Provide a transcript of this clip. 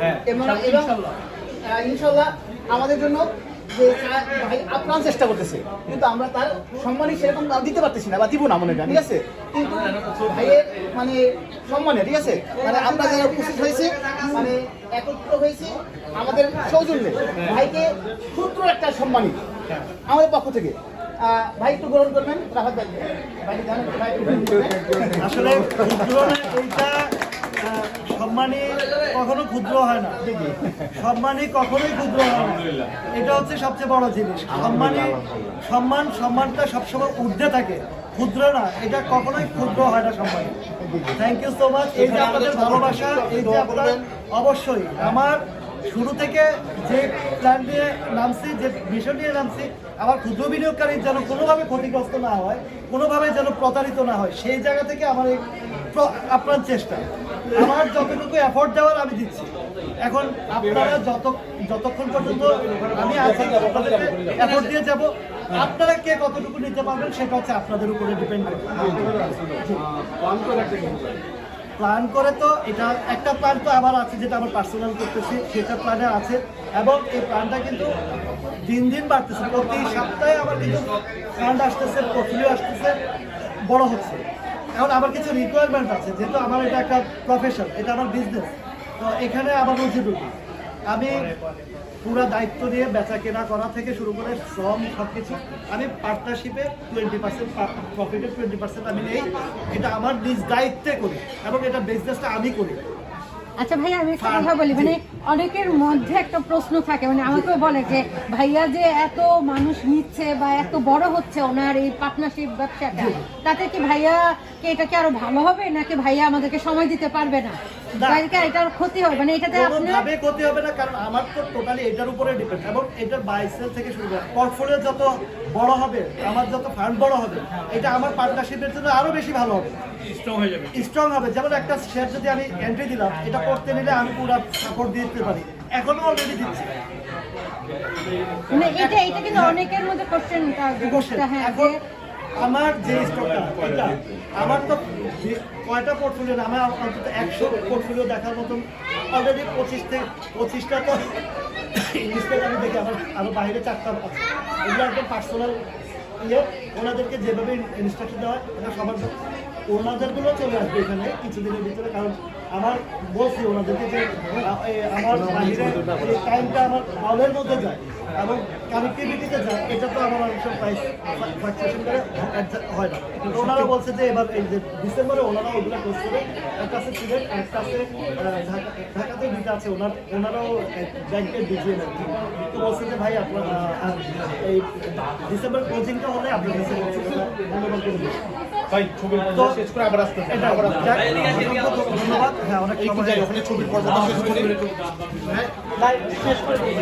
হ্যাঁ, এবং ইনশাল্লাহ, আমাদের জন্য যে ভাই আপ্রাণ চেষ্টা করতেছে। কিন্তু আমরা তার সম্মানই সেরকম দিতে পারতেছি না বা দিব না মনে ঠিক আছে? কিন্তু ভাইয়ের মানে সম্মানে ঠিক আছে? মানে আমরা যারা উপস্থিত হয়েছে মানে একত্র হয়েছে আমাদের সৌজন্যে ভাইকে ক্ষুদ্র একটা সম্মানী আমাদের পক্ষ থেকে। ভাই একটু গ্রহণ করবেন? রাহাত ভাই ভাই একটু আসলে এইটা সম্মানী কখনো ক্ষুদ্র হয় না সম্মানী কখনোই ক্ষুদ্র হয় না। এটা হচ্ছে সবচেয়ে বড় জিনিস। সম্মানী সম্মান সম্মানটা সবসময় ঊর্ধ্বে থাকে। ক্ষুদ্র না এটা কখনোই ক্ষুদ্র হয় না সম্মান। থ্যাংক ইউ সো মাচ এই যে আপনাদের ভালোবাসা এই যে আপনার অবশ্যই আমার শুরু থেকে যে প্ল্যান নিয়ে নামছি যে মিশন নিয়ে নামছি আমার ক্ষুদ্র বিনিয়োগকারী যেন কোনোভাবে ক্ষতিগ্রস্ত না হয় কোনোভাবে যেন প্রতারিত না হয় সেই জায়গা থেকে আমার এই আপ্রাণ চেষ্টা। আমার যতটুকু এফোর্ট দেওয়ার আমি দিচ্ছি। এখন আপনারা যত যতক্ষণ পর্যন্ত আমি আছি এফোর্ট দিয়ে যাব। আপনারা কে কতটুকু নিতে পারবেন সেটা হচ্ছে আপনাদের উপরে ডিপেন্ড করে। প্ল্যান করে তো এটা একটা প্ল্যান তো আবার আছে যেটা আমার পার্সোনাল করতেছি সেটা প্ল্যানে আছে। এবং এই প্ল্যানটা কিন্তু দিন দিন বাড়তেছে। প্রতি সপ্তাহে আমার কিন্তু ফান্ড আসতেছে পোর্টফোলিও আসতেছে বড় হচ্ছে। এখন আমার কিছু রিকোয়ারমেন্ট আছে, যেহেতু আমার এটা একটা প্রফেশন এটা আমার বিজনেস তো এখানে আমার রুটি আমি পুরো দায়িত্ব নিয়ে বেচা কেনা করা থেকে শুরু করে শ্রম সব কিছু আমি পার্টনারশিপে টোয়েন্টি পার্সেন্ট প্রফিটে টোয়েন্টি পার্সেন্ট আমি নেই, এটা আমার নিজ দায়িত্বে করি এবং এটা বিজনেসটা আমি করি। আচ্ছা ভাইয়া আমি একটা কথা বলি মানে অনেকের মধ্যে একটা প্রশ্ন থাকে মানে আমাকেও বলে যে ভাইয়া যে এত মানুষ নিচ্ছে বা এত বড় হচ্ছে ওনার এই পার্টনারশিপ ব্যবসাটা তাতে কি ভাইয়া কে এটা কি আরও ভালো হবে? নাকি ভাইয়া আমাদেরকে সময় দিতে পারবে না? এটার ক্ষতি হবে মানে এটাতে আপনার ক্ষতি হবে না কারণ আমার তো টোটালি এটার উপরে ডিপেন্ড এবং এটার বাইসেল থেকে শুরু করে পোর্টফোলিও যত বড় হবে আমার যত ফান্ড বড় হবে এটা আমার পার্টনারশিপের জন্য আরও বেশি ভালো হবে। স্ট্রং হয়ে যাবে। স্ট্রং হবে। যেমন একটা শেয়ার যদি আমি এন্ট্রি দিলাম এটা করতে নিলে আমি পুরো সাপোর্ট দিয়ে দিতে পারি। এখনও অলরেডি দিচ্ছি। মানে এটা এটা কিন্তু অনেকের মধ্যে কোশ্চেন হ্যাঁ আমার যে স্টকটা এটা, আমার তো কয়টা পোর্টফোলিও আমার অন্তত একশো পোর্টফোলিও দেখার মতন অলরেডি পঁচিশ থেকে পঁচিশটা তো ইংলিশটা আমি দেখি আমার আরও বাইরে চারটা আছে। এগুলো একদম পার্সোনাল ইয়ে ওনাদেরকে যেভাবে ইনস্ট্রাকশন দেওয়া হয় এটা সবার ওনাদেরগুলো চলে আসবে এখানে কিছুদিনের ভিতরে, কারণ আমার বলছি ওনাদেরকে যে আমার বাহিরে টাইমটা আমার হলের মধ্যে যায় এবং কানেক্টিভিটিতে যায়, এটা তো আমার অনেক সময় প্রাইস করে হয় না। তো ওনারা বলছে যে এবার এই যে ডিসেম্বরে ওনারা ওগুলো কোর্স করে একটা আছে সিলেট একটা আছে ঢাকাতে দুইটা আছে। ওনার ওনারাও ব্যাংকের ডিজিএম তো বলছে যে ভাই আপনার এই ডিসেম্বর ক্লোজিংটা হলে আপনার কাছে ধন্যবাদ করে ভাই শেষ করে আবার আসতে আবার ধন্যবাদ। হ্যাঁ অনেক সময় ওখানে ছবির পর্বটা শেষ করে শেষ করে দিই।